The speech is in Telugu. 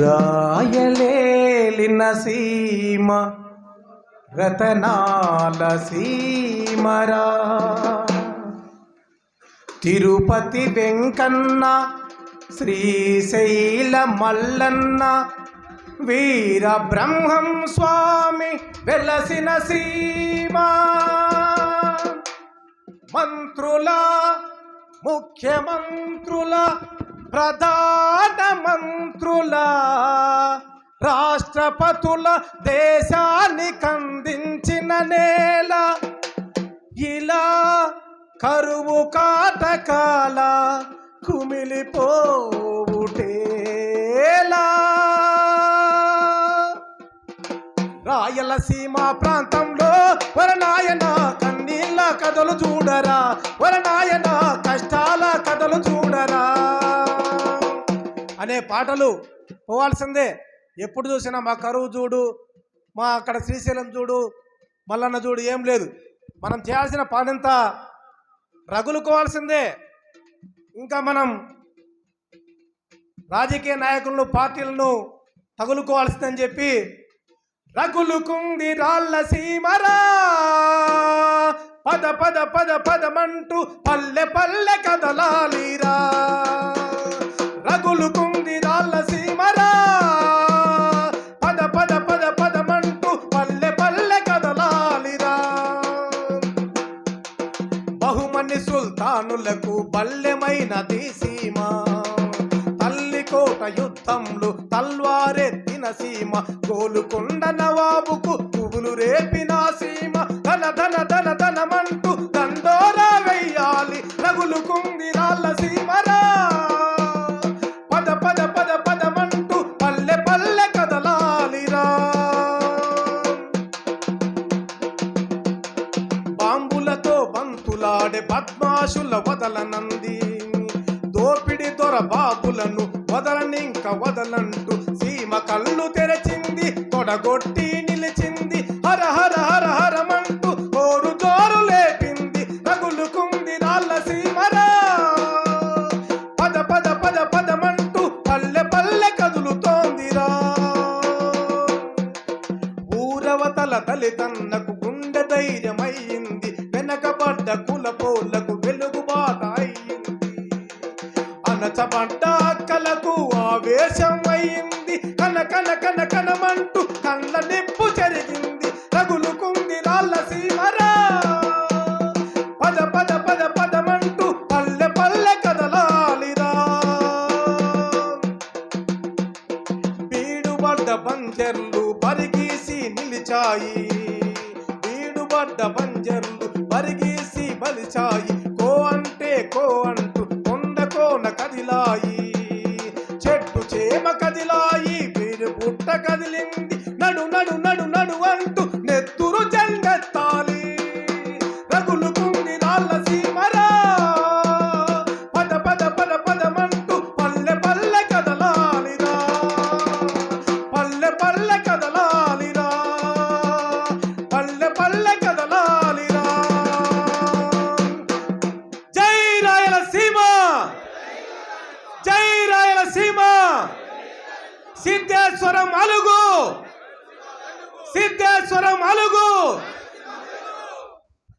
రాయలేలిన సీమ రతనాల సీమరా. తిరుపతి వెంకన్న శ్రీశైల మల్లన్న వీర బ్రహ్మం స్వామి వెలసిన సీమా. మంత్రుల ముఖ్యమంత్రుల ప్రధాన రాష్ట్రపతుల దేశానికి అందించిన నేల ఇలా కరువు కాటకాల కుమిలిపోవుటేలా. రాయలసీమ ప్రాంతంలో వరనాయన కన్నీళ్ళ కథలు చూడరా వరనాయన కష్టాల కథలు చూడరా. అనే పాటలు పోవాల్సిందే. ఎప్పుడు చూసినా మా కరువు చూడు మా అక్కడ శ్రీశైలం చూడు మల్లన్న చూడు ఏం లేదు. మనం చేయాల్సిన పనంతా రగులుకోవాల్సిందే. ఇంకా మనం రాజకీయ నాయకులను పార్టీలను తగులుకోవాల్సిందని చెప్పి రగులుకుంది రాళ్ళ సీమరా. పద పద పద పదమంటూ పల్లె పల్లె కదలాలిరా. బల్లెమైనది సీమ తల్లి కోట యుద్ధంలో తల్వారెత్తిన సీమ. గోలుకొండ నవాబుకు పువ్వులు రేపిన సీమ. ధన ధన ధన ధనమంటూ దండోరా వెయ్యాలి. రగులు రాళ్ళ సీమరా. పద పద పద పదమంటూ పల్లె పల్లె కదలాలిరా. బాంబులతో బంతులాడే పద్మాశుల వదలనంది దోపిడి దొర బాబులను వదలనింక వదలంటూ సీమ కళ్ళు తెరచింది తొడగొట్టి నిలిచింది హర హర హర హరమంటూ ఓరు జోరు లేపింది రగులుకుంది రాళ్ళ సీమరా. పద పద పద పదమంటూ పల్లె పల్లె కదులుతోందిరా. ఊరవతల తన్నకు గుండె ధైర్యమయ్యింది వెనకబడ్డ కులపోళ్ళకు అనచబడ్డ అక్కలకు ఆవేశం కన కన కన కనమంటూ కళ్ళ నిప్పు చెరిగింది. రగులుకుంది రాళ్ళ సీమరా. పద పద పద పదమంటూ పల్లె పల్లె కదలాలిరా. బీడుబడ్డ బంజర్లు పరిగీసి నిలిచాయి. బీడుబడ్డ బంజర్లు పరిగీసి బలిచాయి. పుట్టగదిలింది సిద్ధేశ్వరం అలుగు. సిద్ధేశ్వరం అలుగు.